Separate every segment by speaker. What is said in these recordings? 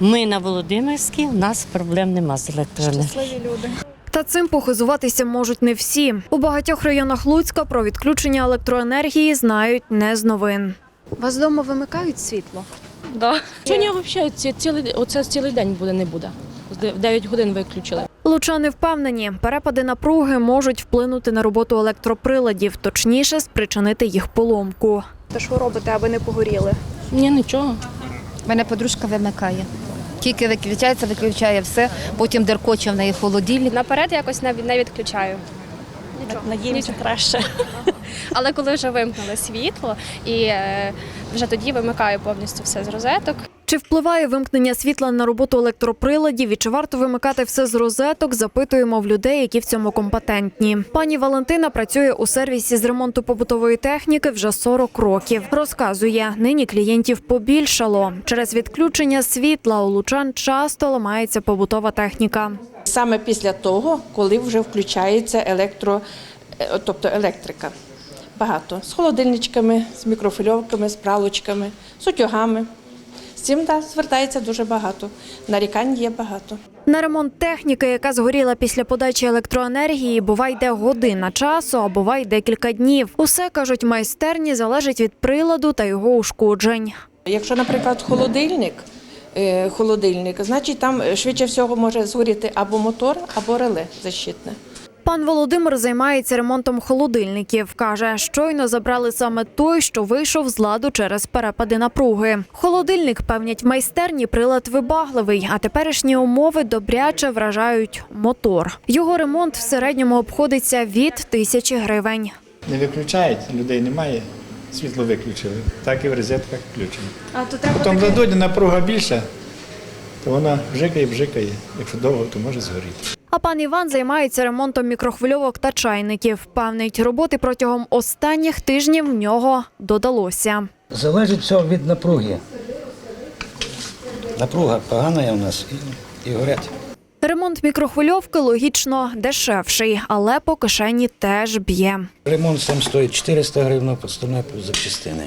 Speaker 1: Ми на Володимирській, у нас проблем нема з електроенергією.
Speaker 2: Та цим похизуватися можуть не всі. У багатьох районах Луцька про відключення електроенергії знають не з новин. У вас вдома вимикають світло?
Speaker 3: Да. Сьогодні взагалі ці- цілий, оце цілий день буде не буде. В 9 годин виключили.
Speaker 2: Лучани впевнені, перепади напруги можуть вплинути на роботу електроприладів, точніше спричинити їх поломку. Та що робите, аби не погоріли?
Speaker 3: Ні, нічого.
Speaker 4: Мене подружка вимикає. Тільки виключається, виключає все, потім деркоче в неї холодильник.
Speaker 5: Наперед якось не, не відключаю.
Speaker 3: Надіємося краще.
Speaker 5: Але коли вже вимкнули світло, і е, вже тоді вимикаю повністю все з розеток.
Speaker 2: Чи впливає вимкнення світла на роботу електроприладів і чи варто вимикати все з розеток? Запитуємо в людей, які в цьому компетентні. Пані Валентина працює у сервісі з ремонту побутової техніки вже 40 років. Розказує, нині клієнтів побільшало. Через відключення світла у лучан часто ламається побутова техніка.
Speaker 6: Саме після того, коли вже включається електро, е, тобто електрика. Багато. З холодильничками, з мікрофильовками, з пралочками, з утюгами. Цим да, звертається дуже багато. Нарікань є багато.
Speaker 2: На ремонт техніки, яка згоріла після подачі електроенергії, бува йде година часу, а бува й декілька днів. Усе кажуть, майстерні залежить від приладу та його ушкоджень.
Speaker 6: Якщо, наприклад, холодильник, е, холодильник, значить там швидше всього може згоріти або мотор, або реле защитне.
Speaker 2: Пан Володимир займається ремонтом холодильників. Каже, щойно забрали саме той, що вийшов з ладу через перепади напруги. Холодильник певнять в майстерні прилад вибагливий, а теперішні умови добряче вражають мотор. Його ремонт в середньому обходиться від тисячі гривень.
Speaker 7: Не виключають, людей немає. Світло виключили. Так і в розетках включено.
Speaker 2: А то треба
Speaker 7: Потім дадуть напруга більша, то вона бжикає, бжикає. Якщо довго, то може згоріти.
Speaker 2: А пан Іван займається ремонтом мікрохвильовок та чайників. Певнить, роботи протягом останніх тижнів в нього додалося.
Speaker 8: Залежить все від напруги. Напруга погана є у нас і, і горять.
Speaker 2: Ремонт мікрохвильовки логічно дешевший, але по кишені теж б'є.
Speaker 8: Ремонт сам стоїть 400 гривень, остальне запчастини.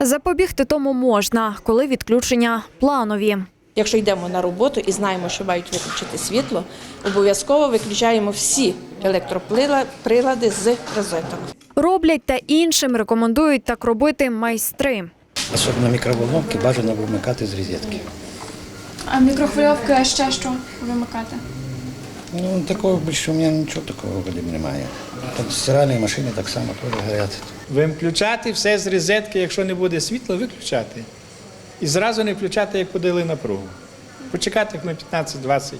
Speaker 2: Запобігти тому можна, коли відключення планові.
Speaker 6: Якщо йдемо на роботу і знаємо, що мають виключити світло, обов'язково виключаємо всі електроприлади з розеток.
Speaker 2: Роблять та іншим рекомендують так робити майстри.
Speaker 8: Особливо мікроволновки бажано вимикати з розетки.
Speaker 9: А мікрохвильовки ще що вимикати?
Speaker 8: Ну, такого більше у мене нічого такого немає. Там стиральні машини так само теж горять.
Speaker 7: Виключати все з розетки, якщо не буде світла, виключати. І зразу не включати, як подали напругу. Почекати хвилин 15-20.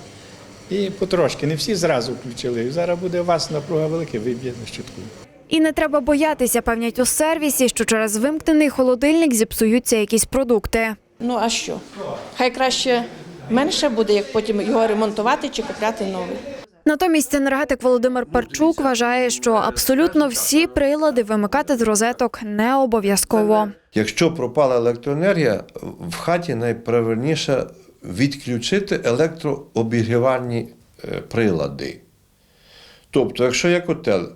Speaker 7: І потрошки. Не всі зразу включили. І зараз буде у вас напруга велика, виб'є на щитку.
Speaker 2: І не треба боятися, певнять у сервісі, що через вимкнений холодильник зіпсуються якісь продукти.
Speaker 6: Ну а що? Хай краще менше буде, як потім його ремонтувати чи купляти новий.
Speaker 2: Натомість енергетик Володимир Парчук вважає, що абсолютно всі прилади вимикати з розеток не обов'язково.
Speaker 10: Якщо пропала електроенергія, в хаті найправильніше відключити електрообігрівальні е, прилади. Тобто, якщо є котел,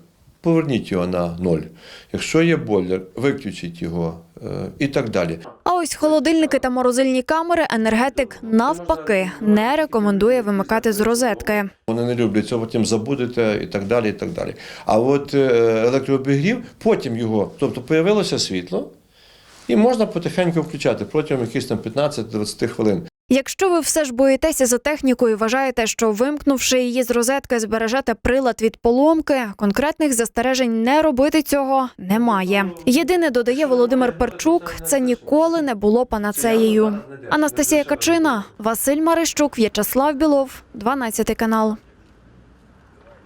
Speaker 10: поверніть його на ноль. Якщо є бойлер, виключіть його е, і так далі.
Speaker 2: А ось холодильники та морозильні камери енергетик навпаки не рекомендує вимикати з розетки.
Speaker 10: Вони не люблять цього, потім забудете і так далі. і так далі. А от е, електрообігрів, потім його, тобто появилося світло, і можна потихеньку включати протягом якихось там 15-20 хвилин.
Speaker 2: Якщо ви все ж боїтеся за техніку і вважаєте, що вимкнувши її з розетки, збережете прилад від поломки, конкретних застережень не робити цього немає. Єдине додає Володимир Перчук, це ніколи не було панацеєю. Анастасія Качина, Василь Марищук, В'ячеслав Білов, 12 канал.